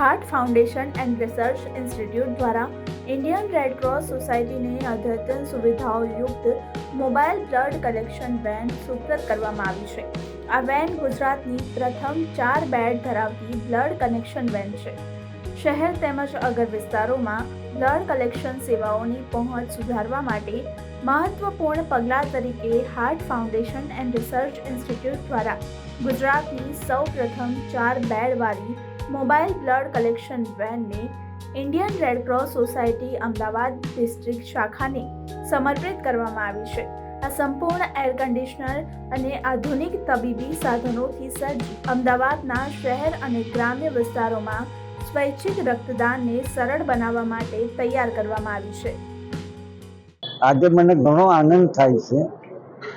Heart foundation and research institute દ્વારા Indian red cross સોસાયટીને અદ્યતન સુવિધાઓ યુક્ત મોબાઈલ બ્લડ કલેક્શન વેન સુપ્રત કરવામાં આવી છે આ વેન ગુજરાતની પ્રથમ ચાર બેડ ધરાવતી બ્લડ કનેક્શન વેન છે શહેર તેમજ અગર વિસ્તારોમાં બ્લડ કલેક્શન સેવાઓની પહોંચ સુધારવા માટે મહત્વપૂર્ણ પગલાં તરીકે heart foundation and research institute દ્વારા ગુજરાતની સૌ પ્રથમ ચાર બેડવાળી mobile blood collection વેનને Indian red cross society Ahmedabad district શાખાને સમર્પિત કરવામાં આવી છે. આ સંપૂર્ણ એર કન્ડિશનર અને આધુનિક તબીબી સાધનોથી સજ્જ અમદાવાદના શહેર અને ગ્રામ્ય વિસ્તારોમાં સ્વૈચ્છિક રક્તદાનને સરળ બનાવવા માટે તૈયાર કરવામાં આવી છે. આજે મને ઘણો આનંદ થાય છે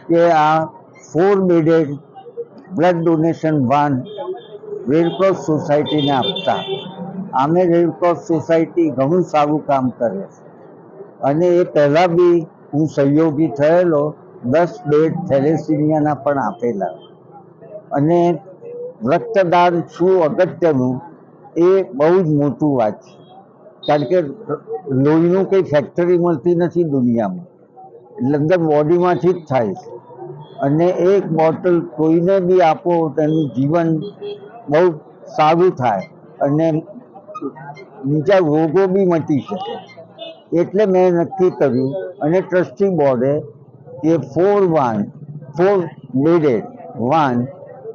કે આ four bedded blood donation van red cross સોસાયટીને આપતા. આમે રેડક્રોસ સોસાયટી ઘણું સારું કામ કરે છે. અને એ પહેલાં બી હું સહયોગી થયેલો, દસ બેડ થેલેસિમિયાના પણ આપેલા. અને રક્તદાન શું અગત્યનું, એ બહુ જ મોટું વાત છે. કારણ કે લોહીનું કંઈ ફેક્ટરી મળતી નથી દુનિયામાં. એટલે અંદર બોડીમાંથી જ થાય છે. અને એક બોટલ કોઈને બી આપો, તેનું જીવન બહુ સારું થાય અને બીજા રોગો બી મટી શકે. એટલે મેં નક્કી કર્યું અને ટ્રસ્ટી બોર્ડે એ four van four bedded van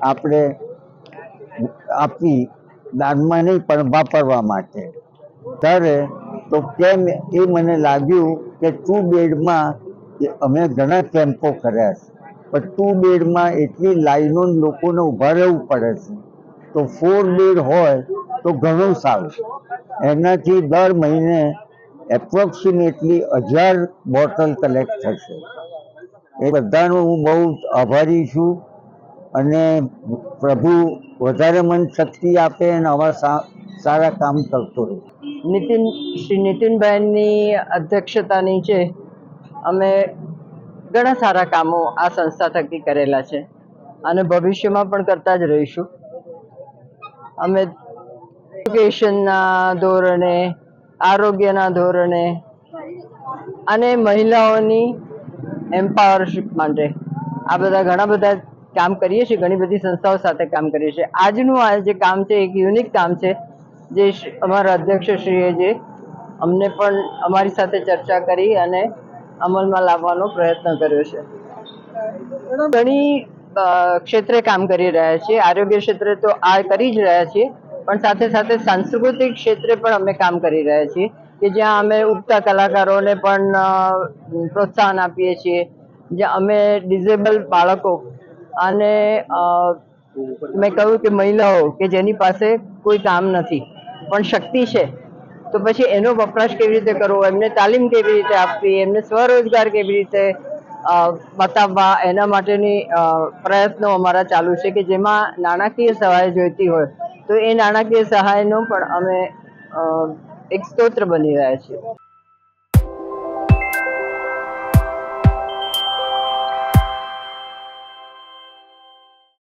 આપણે આપી દાનમાં નહીં, પણ વાપરવા માટે. ત્યારે તો કેમ એ મને લાગ્યું કે ટુ બેડમાં અમે ઘણા કેમ્પો કર્યા છે. પણ ટુ બેડમાં એટલી લાઈનો લોકોને ઊભા રહેવું પડે છે. તો ફોર બેડ હોય તો ઘણું સારું. એનાથી દર મહિને એપ્રોક્સિમેટલી હજાર બોટલ કલેક્ટ થશે. એ બધાનો હું બહુ આભારી છું અને પ્રભુ વધારે મન શક્તિ આપે અને આવા સારા કામ કરતો રહે. નીતિન, શ્રી નીતિનભાઈની અધ્યક્ષતાની છે અમે ઘણા સારા કામો આ સંસ્થા થકી કરેલા છે અને ભવિષ્યમાં પણ કરતા જ રહીશું. અમે એજ્યુકેશનના ધોરણે, આરોગ્યના ધોરણે અને મહિલાઓની એમ્પાવરશીપ માટે. આ બધા ઘણા બધા કામ કરીએ છીએ, ઘણી બધી સંસ્થાઓ સાથે કામ કરીએ છીએ. આજનું આ જે કામ છે, એક યુનિક કામ છે, જે અમારા અધ્યક્ષશ્રીએ જે અમને પણ અમારી સાથે ચર્ચા કરી અને અમલમાં લાવવાનો પ્રયત્ન કર્યો છે. ઘણી ક્ષેત્રે કામ કરી રહ્યા છીએ. આરોગ્ય ક્ષેત્રે તો આ કરી જ રહ્યા છીએ, પણ સાથે સાથે સાંસ્કૃતિક ક્ષેત્રે પણ અમે કામ કરી રહ્યા છીએ કે જ્યાં અમે ઉગતા કલાકારોને પણ પ્રોત્સાહન આપીએ છીએ. જ્યાં અમે ડિઝેબલ બાળકો અને મેં કહ્યું કે મહિલાઓ કે જેની પાસે કોઈ કામ નથી, પણ શક્તિ છે, તો પછી એનો વપરાશ કેવી રીતે કરવો? એમને તાલીમ કેવી રીતે આપવી? એમને સ્વરોજગાર કેવી રીતે બતાવવા એના માટેની પ્રયત્નો અમારા ચાલુ છે કે જેમાં નાણાકીય સહાય જોઈતી હોય તો એ નાણાકીય સહાયનો પણ અમે એક સ્ત્રોત્ર બની રહ્યા છીએ.